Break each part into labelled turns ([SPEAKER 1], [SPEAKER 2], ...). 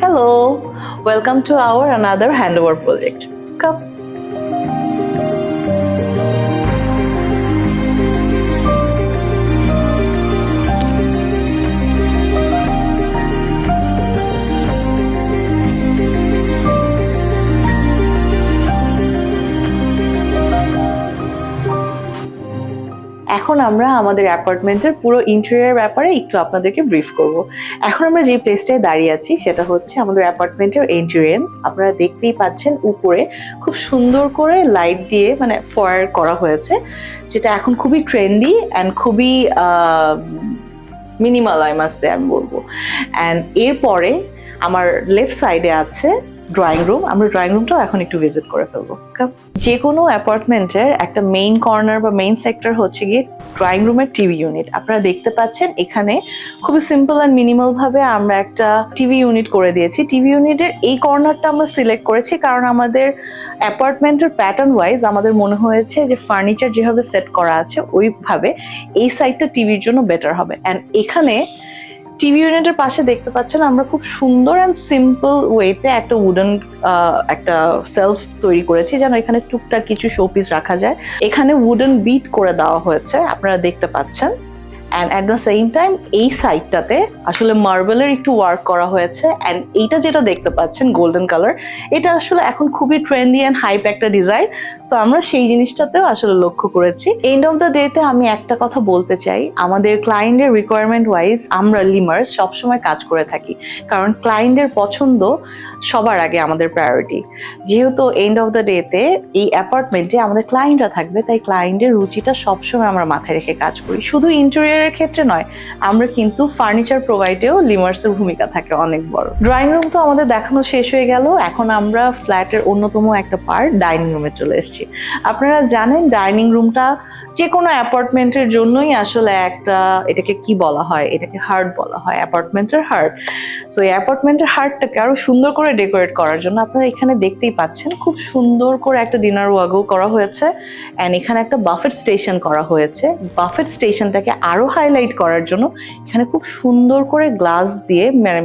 [SPEAKER 1] Hello, welcome to our another handover project. Come. এখন আমরা আমাদের অ্যাপার্টমেন্টের পুরো ইন্টেরিয়ার ব্যাপারে একটু আপনাদেরকে ব্রিফ করব। এখন আমরা যে প্লেসটায় দাঁড়িয়ে আছি, সেটা হচ্ছে আমাদের অ্যাপার্টমেন্টের এন্ট্রিয়েন্স আপনারা দেখতেই পাচ্ছেন উপরে খুব সুন্দর করে লাইট দিয়ে মানে ফয়ার করা হয়েছে, যেটা এখন খুবই ট্রেন্ডি অ্যান্ড খুবই মিনিমাল আই মাসে আমি বলব। অ্যান্ড এরপরে আমার লেফট সাইডে আছে ড্রয়িং রুম আমরা ড্রয়িং রুমটাও এখন একটু ভিজিট করে ফেলব. যে কোনো অ্যাপার্টমেন্টের একটা মেইন কর্নার বা মেইন সেক্টর হচ্ছে গিয়ে ড্রয়িং রুমের টিভি ইউনিট আপনারা দেখতে পাচ্ছেন এখানে খুবই সিম্পল অ্যান্ড মিনিমাল ভাবে আমরা একটা টিভি ইউনিট করে দিয়েছি। টিভি ইউনিটের এই কর্নারটা আমরা সিলেক্ট করেছি কারণ আমাদের অ্যাপার্টমেন্টের প্যাটার্ন ওয়াইজ আমাদের মনে হয়েছে যে ফার্নিচার যেভাবে সেট করা আছে, ওইভাবে এই সাইডটা টিভির জন্য বেটার হবে। অ্যান্ড এখানে টিভি ইউনিটের পাশে দেখতে পাচ্ছেন আমরা খুব সুন্দর অ্যান্ড সিম্পল ওয়েতে একটা উডেন একটা সেলফ তৈরি করেছি যেন এখানে টুকটাক কিছু শোপিস রাখা যায়। এখানে উডেন বিট করে দেওয়া হয়েছে, আপনারা দেখতে পাচ্ছেন। And at the same time এই সাইডটাতে আসলে মার্বেলের একটু ওয়ার্ক করা হয়েছে। অ্যান্ড এইটা যেটা দেখতে পাচ্ছেন গোল্ডেন কালার এটা আসলে এখন খুবই ট্রেন্ডি অ্যান্ড হাইপ একটা ডিজাইন সো আমরা সেই জিনিসটাতেও আসলে লক্ষ্য করেছি। এন্ড অফ দ্য ডেতে আমি একটা কথা বলতে চাই। আমাদের ক্লায়েন্টের রিকোয়ারমেন্ট ওয়াইজ আমরা লিমার্স সবসময় কাজ করে থাকি। কারণ ক্লায়েন্টের পছন্দ সবার আগে আমাদের প্রায়োরিটি যেহেতু এন্ড অফ দ্য ডেতে এই অ্যাপার্টমেন্টে আমাদের ক্লায়েন্টরা থাকবে, তাই ক্লায়েন্টের রুচিটা সবসময় আমরা মাথায় রেখে কাজ করি। শুধু ইন্টেরিয়ারের ক্ষেত্রে নয়, আমরা কিন্তু ফার্নিচার প্রোভাইডেও লিমার্সের ভূমিকা থাকে অনেক বড়। ড্রয়িং রুম তো আমাদের দেখানো শেষ হয়ে গেল, এখন আমরা ফ্ল্যাটের অন্যতম একটা পার্ট ডাইনিং রুমে চলে এসেছি। আপনারা জানেন ডাইনিং রুমটা যে কোনো অ্যাপার্টমেন্টের জন্যই আসলে একটা, এটাকে কি বলা হয়? এটাকে হার্ট বলা হয় অ্যাপার্টমেন্টের হার্ট সো এই অ্যাপার্টমেন্টের হার্টটাকে আরও সুন্দর করে ডেকোরেট করার জন্য আপনারা এখানে দেখতেই পাচ্ছেন, খুব সুন্দর করে একটা ডিনার ওয়াগল করা হয়েছে। অ্যান্ড এখানে একটা বাফেট স্টেশন করা হয়েছে। বাফেট স্টেশনটাকে আরও হাইলাইট করার জন্য এখানে খুব সুন্দর করে গ্লাস দিয়ে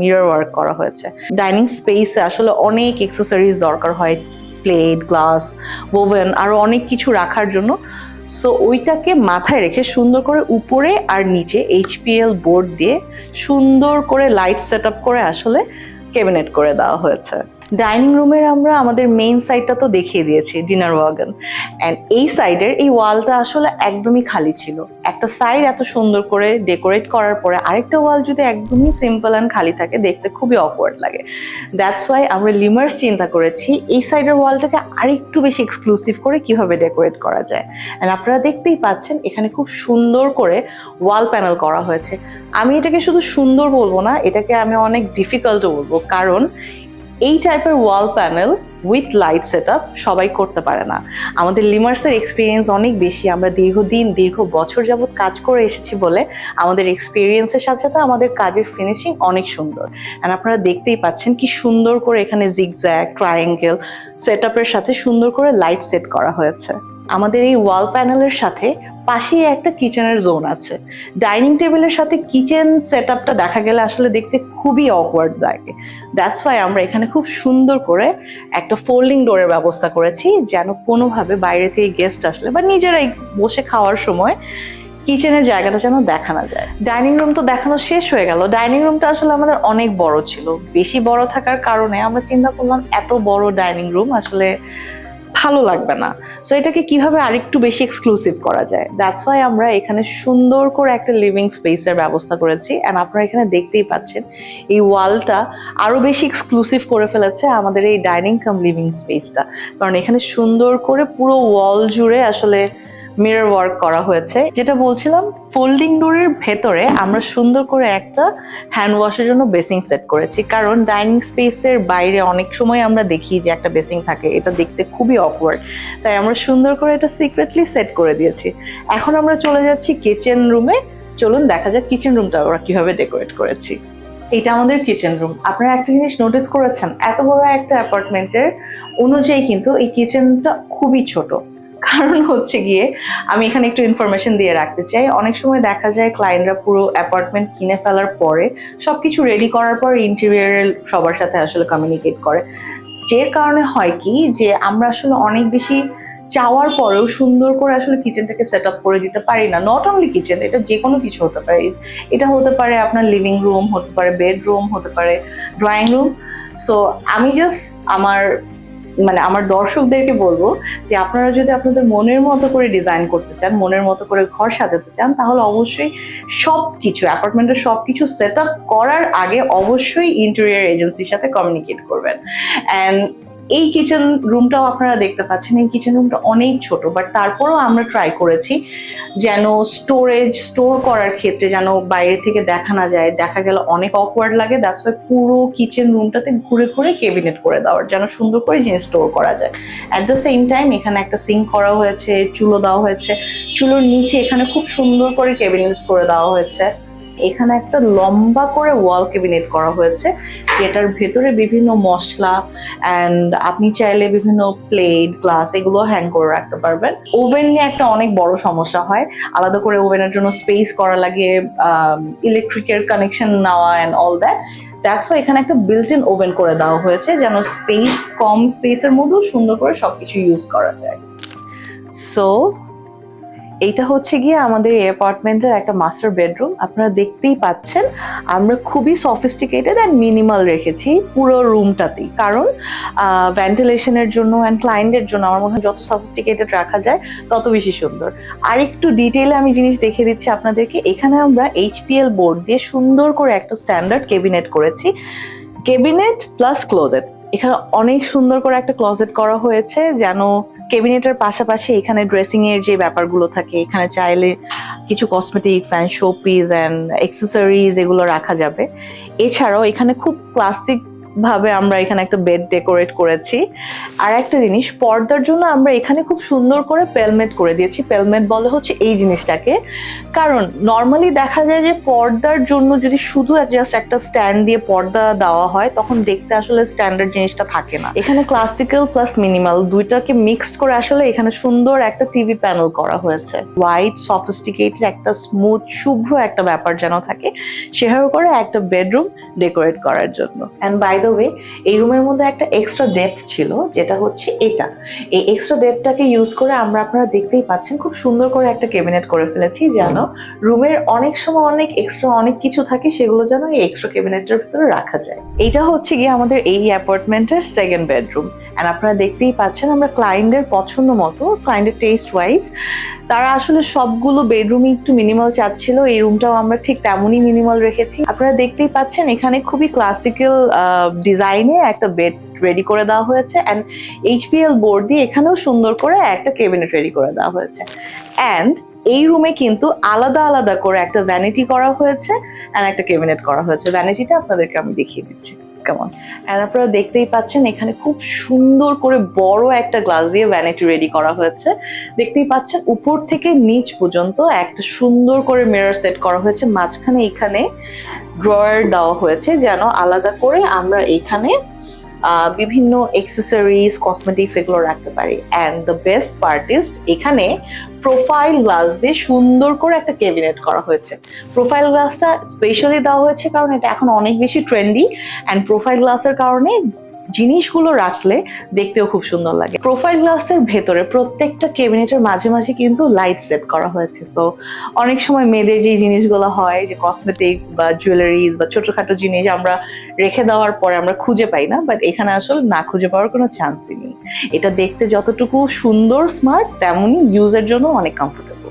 [SPEAKER 1] মিরর ওয়ার্ক করা হয়েছে। ডাইনিং স্পেসে আসলে অনেক এক্সেসরিজ দরকার হয়, প্লেট, গ্লাস, ওভেন আরও অনেক কিছু রাখার জন্য। সো ওইটাকে মাথায় রেখে সুন্দর করে উপরে আর নিচে এইচপিএল বোর্ড দিয়ে সুন্দর করে লাইট সেট করে আসলে ক্যাবিনেট করে দেওয়া হয়েছে। ডাইনিং রুমের আমরা আমাদের মেইন সাইডটা তো দেখিয়ে দিয়েছি ডিনার ওয়াগন অ্যান্ড এই সাইডের এই ওয়ালটা আসলে একদমই খালি ছিল। একটা সাইড এত সুন্দর করে ডেকোরেট করার পরে আরেকটা ওয়াল যদি একদমই সিম্পল অ্যান্ড খালি থাকে, দেখতে খুবই অকওয়ার্ড লাগে। দ্যাটস ওয়াই আমরা লিমার্স চিন্তা করেছি, এই সাইডের ওয়ালটাকে আরেকটু বেশি এক্সক্লুসিভ করে কীভাবে ডেকোরেট করা যায়। অ্যান্ড আপনারা দেখতেই পাচ্ছেন, এখানে খুব সুন্দর করে ওয়াল প্যানেল করা হয়েছে। আমি এটাকে শুধু সুন্দর বলব না, এটাকে আমি অনেক ডিফিকাল্টও বলব। কারণ এই টাইপের wall panel with light set সবাই করতে পারে না। আমাদের লিমার্সের এক্সপিরিয়েন্স অনেক বেশি। আমরা দীর্ঘদিন, দীর্ঘ বছর যাবৎ কাজ করে এসেছি বলে আমাদের এক্সপিরিয়েন্সের সাথে সাথে আমাদের কাজের ফিনিশিং অনেক সুন্দর। অ্যান্ড আপনারা দেখতেই পাচ্ছেন কি সুন্দর করে এখানে জিগজ্যাক ট্রায়াঙ্গেল সেট সাথে সুন্দর করে লাইট সেট করা হয়েছে। আমাদের এই ওয়াল প্যানেলের সাথে পাশেই একটা কিচেনের জোন আছে। ডাইনিং টেবিলের সাথে কিচেন সেট আপটা দেখা গেলে আসলে দেখতে খুবই অকওয়ার্ড লাগে। দ্যাটস ওয়াই আমরা এখানে খুব সুন্দর করে একটা ফোল্ডিং ডোরের ব্যবস্থা করেছি, যেন কোনোভাবে বাইরে থেকে গেস্ট আসলে বা নিজেরাই বসে খাওয়ার সময় কিচেনের জায়গাটা যেন দেখা না যায়। ডাইনিং রুম তো দেখানো শেষ হয়ে গেল। ডাইনিং রুমটা আসলে আমাদের অনেক বড় ছিল। বেশি বড় থাকার কারণে আমরা চিন্তা করলাম, এত বড় ডাইনিং রুম আসলে ভালো লাগবে না। সো এটাকে কীভাবে আরেকটু বেশি এক্সক্লুসিভ করা যায়? দ্যাটস ওয়াই আমরা এখানে সুন্দর করে একটা লিভিং স্পেসের ব্যবস্থা করেছি। অ্যান্ড আপনারা এখানে দেখতেই পাচ্ছেন, এই ওয়ালটা আরও বেশি এক্সক্লুসিভ করে ফেলেছে আমাদের এই ডাইনিং কাম লিভিং স্পেসটা কারণ এখানে সুন্দর করে পুরো ওয়াল জুড়ে আসলে মিরর ওয়ার্ক করা হয়েছে, যেটা বলছিলাম ফোল্ডিং ডোরের ভেতরে আমরা সুন্দর করে একটা হ্যান্ড ওয়াশের জন্য বেসিং সেট করেছি। কারণ ডাইনিং স্পেসের বাইরে অনেক সময় আমরা দেখি যে একটা বেসিং থাকে, এটা দেখতে খুবই অকওয়ার্ড তাই আমরা সুন্দর করে এটা সিক্রেটলি সেট করে দিয়েছি। এখন আমরা চলে যাচ্ছি কিচেন রুমে চলুন দেখা যাক কিচেন রুমটা আমরা কীভাবে ডেকোরেট করেছি। এটা আমাদের কিচেন রুম আপনারা একটা জিনিস নোটিস করেছেন, এত বড় একটা অ্যাপার্টমেন্টের অনুযায়ী কিন্তু এই কিচেনটা খুবই ছোট। কারণ হচ্ছে গিয়ে আমি এখানে একটু ইনফরমেশন দিয়ে রাখতে চাই। অনেক সময় দেখা যায় ক্লায়েন্টরা পুরো অ্যাপার্টমেন্ট কিনে ফেলার পরে সবকিছু রেডি করার পর ইন্টেরিয়ারের সবার সাথে আসলে কমিউনিকেট করে। যে কারণে হয় কি যে আমরা আসলে অনেক বেশি চাওয়ার পরেও সুন্দর করে আসলে কিচেনটাকে সেট আপ করে দিতে পারি না। নট অনলি কিচেন এটা যে কোনো কিছু হতে পারে। এটা হতে পারে আপনার লিভিং রুম হতে পারে বেডরুম হতে পারে ড্রয়িং রুম সো আমি জাস্ট আমার মানে আমার দর্শকদেরকে বলব যে আপনারা যদি আপনাদের মনের মতো করে ডিজাইন করতে চান, মনের মতো করে ঘর সাজাতে চান, তাহলে অবশ্যই সব কিছু অ্যাপার্টমেন্টের সব কিছু সেট আপ করার আগে অবশ্যই ইন্টেরিয়ার এজেন্সির সাথে কমিউনিকেট করবেন। অ্যান্ড এই কিচেন রুমটাও আপনারা দেখতে পাচ্ছেন। এই কিচেন রুমটা অনেক ছোট বাট তারপরেও আমরা ট্রাই করেছি যেন স্টোরেজ স্টোর করার ক্ষেত্রে যেন বাইরে থেকে দেখা না যায়। দেখা গেল অনেক অকওয়ার্ড লাগে দ্যাটস ওয়াই পুরো কিচেন রুমটাতে ঘুরে ঘুরে কেবিনেট করে দেওয়ার, যেন সুন্দর করে জিনিস স্টোর করা যায়। অ্যাট দ্য সেম টাইম এখানে একটা সিঙ্ক করা হয়েছে, চুলো দেওয়া হয়েছে। চুলোর নিচে এখানে খুব সুন্দর করে কেবিনেট করে দেওয়া হয়েছে। এখানে একটা লম্বা করে ওয়াল কেবিনেট করা হয়েছে, যেটার ভেতরে বিভিন্ন মশলা অ্যান্ড আপনি চাইলে বিভিন্ন প্লেট গ্লাস এগুলো হ্যাং করে রাখতে পারবেন। ওভেন নিয়ে একটা অনেক বড় সমস্যা হয়। আলাদা করে ওভেনের জন্য স্পেস করা লাগে ইলেকট্রিকের কানেকশন নেওয়া অ্যান্ড অল দ্যাট দ্যাটস এখানে একটা বিল্ট ইন ওভেন করে দেওয়া হয়েছে, যেন স্পেস কম স্পেসের মধ্যেও সুন্দর করে সবকিছু ইউজ করা যায়। সো এইটা হচ্ছে গিয়ে আমাদের এই অ্যাপার্টমেন্টের একটা মাস্টার বেডরুম আপনারা দেখতেই পাচ্ছেন, আমরা খুবই সফিস্টিকেটেড অ্যান্ড মিনিমাল রেখেছি পুরো রুমটাতেই কারণ ভেন্টিলেশনের জন্য অ্যান্ড ক্লায়েন্টের জন্য আমার মনে হয় যত সফিস্টিকেটেড রাখা যায়, তত বেশি সুন্দর। আর একটু ডিটেইলে আমি জিনিস দেখে দিচ্ছি আপনাদেরকে। এখানে আমরা এইচপিএল বোর্ড দিয়ে সুন্দর করে একটা স্ট্যান্ডার্ড কেবিনেট করেছি। কেবিনেট প্লাস ক্লোজেট এখানে অনেক সুন্দর করে একটা ক্লোজেট করা হয়েছে যেন কেবিনেটের পাশাপাশি এখানে ড্রেসিং এর যে ব্যাপারগুলো থাকে, এখানে চাইলে কিছু cosmetics and showpiece and accessories এগুলো রাখা যাবে। এছাড়াও এখানে খুব ক্লাসিক ভাবে আমরা এখানে একটা বেড ডেকোরেট করেছি। আর একটা জিনিস, পর্দার জন্য আমরা এখানে খুব সুন্দর করে পেলমেট করে দিয়েছি। পেলমেট বলে হচ্ছে এই জিনিসটাকে। কারণ নর্মালি দেখা যায় যে পর্দার জন্য যদি শুধু জাস্ট একটা স্ট্যান্ড দিয়ে পর্দা দেওয়া হয়, তখন দেখতে আসলে স্ট্যান্ডার্ড জিনিসটা থাকে না। এখানে ক্লাসিক্যাল প্লাস মিনিমাল দুইটাকে মিক্সড করে আসলে এখানে সুন্দর একটা টিভি প্যানেল করা হয়েছে। হোয়াইট সফিস্টিকেটেড একটা স্মুথ শুভ্র একটা ব্যাপার যেন থাকে। সেভাবে করে একটা বেডরুম ডেকোরেট করার জন্য। অ্যান্ড বাই দ্য ওয়ে এই রুমের মধ্যে একটা এক্সট্রা ডেপথ ছিল, যেটা হচ্ছে এটা। এই এক্সট্রা ডেপটাকে ইউজ করে আমরা আপনারা দেখতেই পাচ্ছেন, খুব সুন্দর করে একটা ক্যাবিনেট করে ফেলেছি যেন রুমের অনেক সময় অনেক এক্সট্রা অনেক কিছু থাকে, সেগুলো যেন এই এক্সট্রা ক্যাবিনেটের ভিতরে রাখা যায়। এইটা হচ্ছে গিয়ে আমাদের এই অ্যাপার্টমেন্টের সেকেন্ড বেডরুম অ্যান্ড আপনারা দেখতেই পাচ্ছেন আমরা ক্লায়েন্টের পছন্দ মতো ক্লায়েন্টের টেস্ট ওয়াইজ তারা আসলে সবগুলো বেডরুমই একটু মিনিমাল চাচ্ছিল, এই রুমটাও আমরা ঠিক তেমনই মিনিমাল রেখেছি। আপনারা দেখতেই পাচ্ছেন এখানে খুবই ক্লাসিক্যাল ডিজাইনে একটা বেড রেডি করে দেওয়া হয়েছে অ্যান্ড এইচপিএল বোর্ড দিয়ে এখানেও সুন্দর করে একটা ক্যাবিনেট রেডি করে দেওয়া হয়েছে অ্যান্ড এই রুমে কিন্তু আলাদা আলাদা করে একটা ভ্যানিটি করা হয়েছে অ্যান্ড একটা ক্যাবিনেট করা হয়েছে। ভ্যানিটিটা আপনাদেরকে আমি দেখিয়ে দিচ্ছি। কেমন অ্যান্ড আপনারা দেখতেই পাচ্ছেন, এখানে খুব সুন্দর করে বড় একটা গ্লাস দিয়ে ভ্যানিটি রেডি করা হয়েছে। দেখতেই পাচ্ছেন, উপর থেকে নিচ পর্যন্ত একটা সুন্দর করে মিরর সেট করা হয়েছে। মাঝখানে এখানে ড্রয়ার দেওয়া হয়েছে, যেন আলাদা করে আমরা এখানে বিভিন্ন এক্সেসরিজ কসমেটিক্স এগুলো রাখতে পারি। অ্যান্ড দ্য বেস্ট পার্টিস্ট এখানে প্রোফাইল গ্লাস দিয়ে সুন্দর করে একটা ক্যাবিনেট করা হয়েছে। প্রোফাইল গ্লাসটা স্পেশালি দেওয়া হয়েছে কারণ এটা এখন অনেক বেশি ট্রেন্ডি অ্যান্ড প্রোফাইল গ্লাসের কারণে জিনিসগুলো রাখলে দেখতেও খুব সুন্দর লাগে। প্রোফাইল গ্লাসের ভেতরে প্রত্যেকটা কেবিনেটের মাঝে মাঝে কিন্তু লাইট সেট করা হয়েছে। সো অনেক সময় মেয়েদের যে জিনিসগুলো হয়, যে কসমেটিক্স বা জুয়েলারিজ বা ছোটখাটো জিনিস আমরা রেখে দেওয়ার পরে আমরা খুঁজে পাই না বাট এখানে আসলে না খুঁজে পাওয়ার কোনো চান্সই নেই। এটা দেখতে যতটুকু সুন্দর স্মার্ট তেমনই ইউজের জন্য অনেক কমফোর্টেবল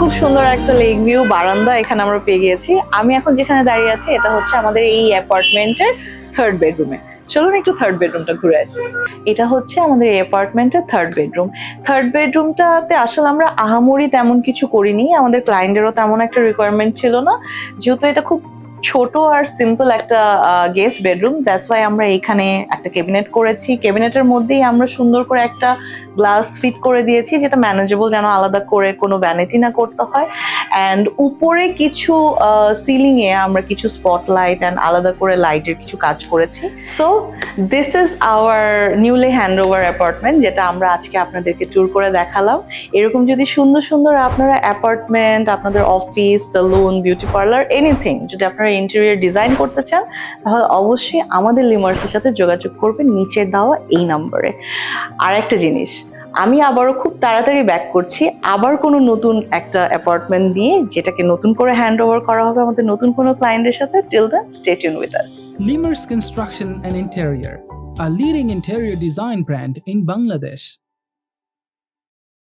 [SPEAKER 1] খুব সুন্দর একটা লেক ভিউ বারান্দা এখানে আমরা পেয়ে গিয়েছি। আমি এখন যেখানে দাঁড়িয়ে আছি, এটা হচ্ছে আমাদের এই অ্যাপার্টমেন্টের থার্ড বেডরুমে চলুন একটু থার্ড বেডরুমটা ঘুরে আসি। এটা হচ্ছে আমাদের এই অ্যাপার্টমেন্টের থার্ড বেডরুম থার্ড বেডরুমটাতে আসলে আমরা আহামরি তেমন কিছু করিনি, আমাদের ক্লায়েন্টেরও তেমন একটা রিকোয়ারমেন্ট ছিল না। যেহেতু এটা খুব ছোট আর সিম্পল একটা গেস্ট বেডরুম দ্যাটস ওয়াই আমরা এখানে একটা ক্যাবিনেট করেছি। ক্যাবিনেটের মধ্যেই আমরা সুন্দর করে একটা গ্লাস ফিট করে দিয়েছি, যেটা ম্যানেজেবল যেন আলাদা করে কোনো ভ্যানিটি না করতে হয়। অ্যান্ড উপরে কিছু সিলিং এ আমরা কিছু স্পটলাইট অ্যান্ড আলাদা করে লাইটের কিছু কাজ করেছি। So this is our newly hand over apartment যেটা আমরা আজকে আপনাদেরকে ট্যুর করে দেখালাম। এরকম যদি সুন্দর সুন্দর আপনারা অ্যাপার্টমেন্ট আপনাদের office salon beauty parlour anything যদি আপনারা ইন্টেরিয়ার ডিজাইন করতে চান, তাহলে অবশ্যই আমাদের লিমার্সের সাথে যোগাযোগ করবেন নিচের দেওয়া এই নম্বরে আর একটা জিনিস আমি আবারও খুব তাড়াতাড়ি ব্যাক করছি আবার কোনো নতুন একটা অ্যাপার্টমেন্ট দিয়ে যেটাকে নতুন করে হ্যান্ড ওভার করা হবে আমাদের নতুন কোনো ক্লায়েন্টের সাথে till the state in with us
[SPEAKER 2] Limers construction and interior a leading interior design brand in Bangladesh.